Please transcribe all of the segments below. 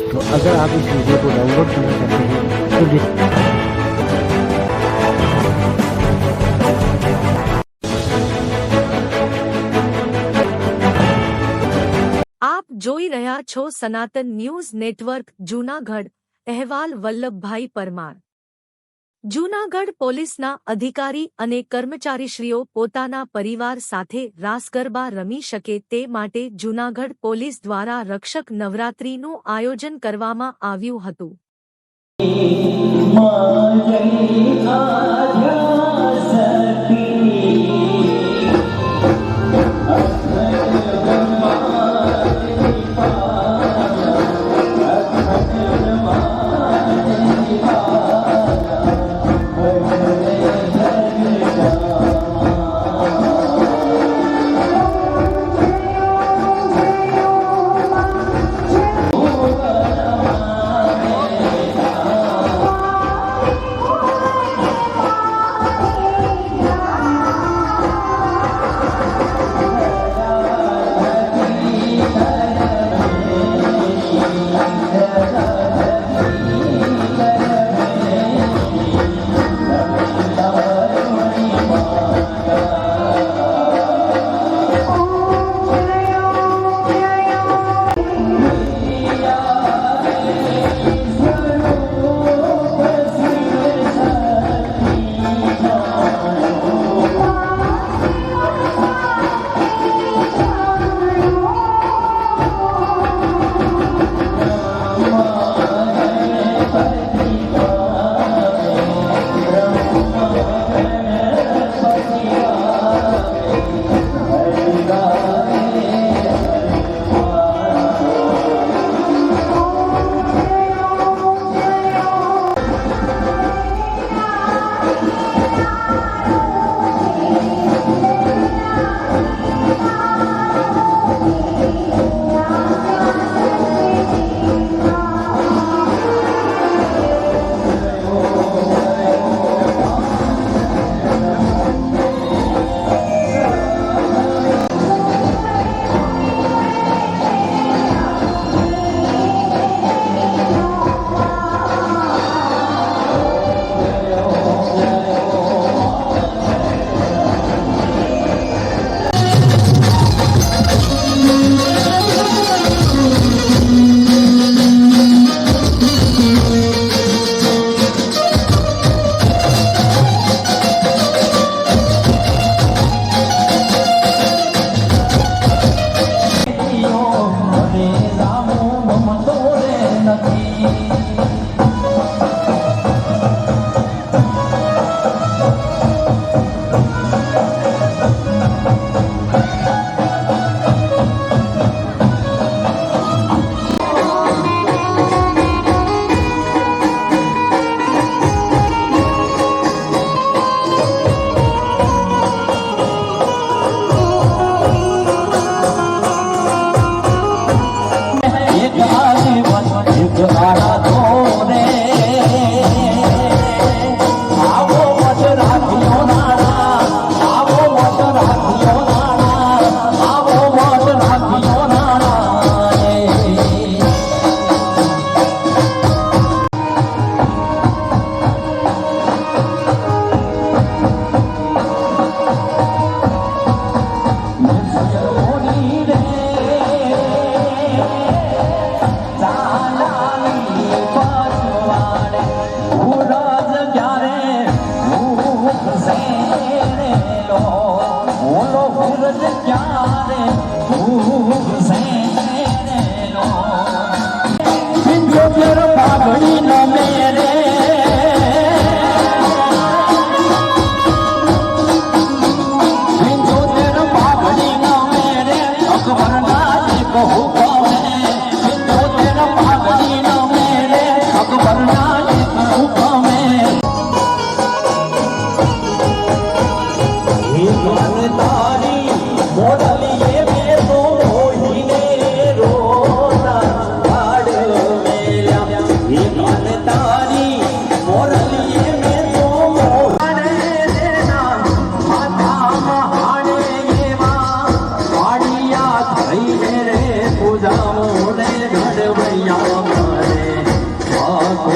तो अगर आप इस वीडियो को डाउनलोड करना चाहते हैं तो डिस- આપ જોઈ રહ્યા છો સનાતન ન્યૂઝ નેટવર્ક જૂનાગઢ અહેવાલ વલ્લભભાઈ પરમાર જૂનાગઢ પોલીસના અધિકારી અને કર્મચારીશ્રીઓ પોતાના પરિવાર સાથે રાસગરબા રમી શકે તે માટે જૂનાગઢ પોલીસ દ્વારા રક્ષક નવરાત્રીનું આયોજન કરવામાં આવ્યું હતું. મા જય આધ્યા સર ક્યારે હું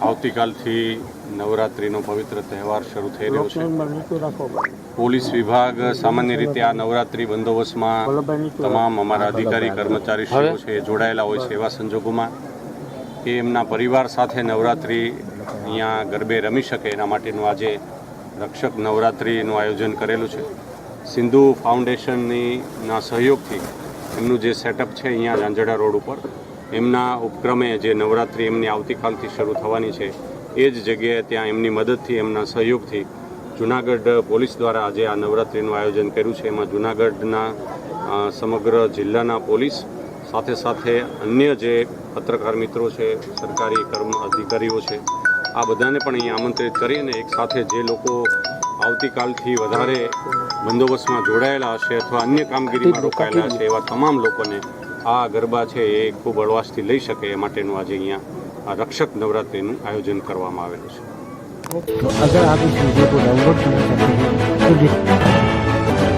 આવતીકાલથી નવરાત્રિનો પવિત્ર તહેવાર શરૂ થઈ રહ્યો છે. પોલીસ વિભાગ સામાન્ય રીતે આ નવરાત્રિ બંદોબસ્તમાં તમામ અમારા અધિકારી કર્મચારીશ્રીઓ છે જોડાયેલા હોય છે એવા સંજોગોમાં એ એમના પરિવાર સાથે નવરાત્રિ અહીંયા ગરબે રમી શકે એના માટેનું આજે રક્ષક નવરાત્રિનું આયોજન કરેલું છે. સિંધુ ફાઉન્ડેશનની ના સહયોગથી એમનું જે સેટઅપ છે અહીંયા ઝાંઝડા રોડ ઉપર, એમના ઉપક્રમે જે નવરાત્રિ એમની આવતીકાલથી શરૂ થવાની છે, એ જ જગ્યાએ ત્યાં એમની મદદથી, એમના સહયોગથી જુનાગઢ પોલીસ દ્વારા આજે આ નવરાત્રિનું આયોજન કર્યું છે. એમાં જુનાગઢના સમગ્ર જિલ્લાના પોલીસ, સાથે સાથે અન્ય જે પત્રકાર મિત્રો છે, સરકારી કર્મ અધિકારીઓ છે, આ બધાને પણ અહીંયા આમંત્રિત કરીને એક સાથે જે લોકો આવતીકાલથી વધારે બંદોબસ્તમાં જોડાયેલા હશે અથવા અન્ય કામગીરીમાં રોકાયેલા હશે એવા તમામ લોકોને આ ગરબા છે એ ખૂબ હળવાશથી લઈ શકે એ માટેનું આજે અહીંયા આ રક્ષક નવરાત્રિનું આયોજન કરવામાં આવેલું છે तो अगर आप इस वीडियो को डाउनलोड करना चाहते हैं तो डिस-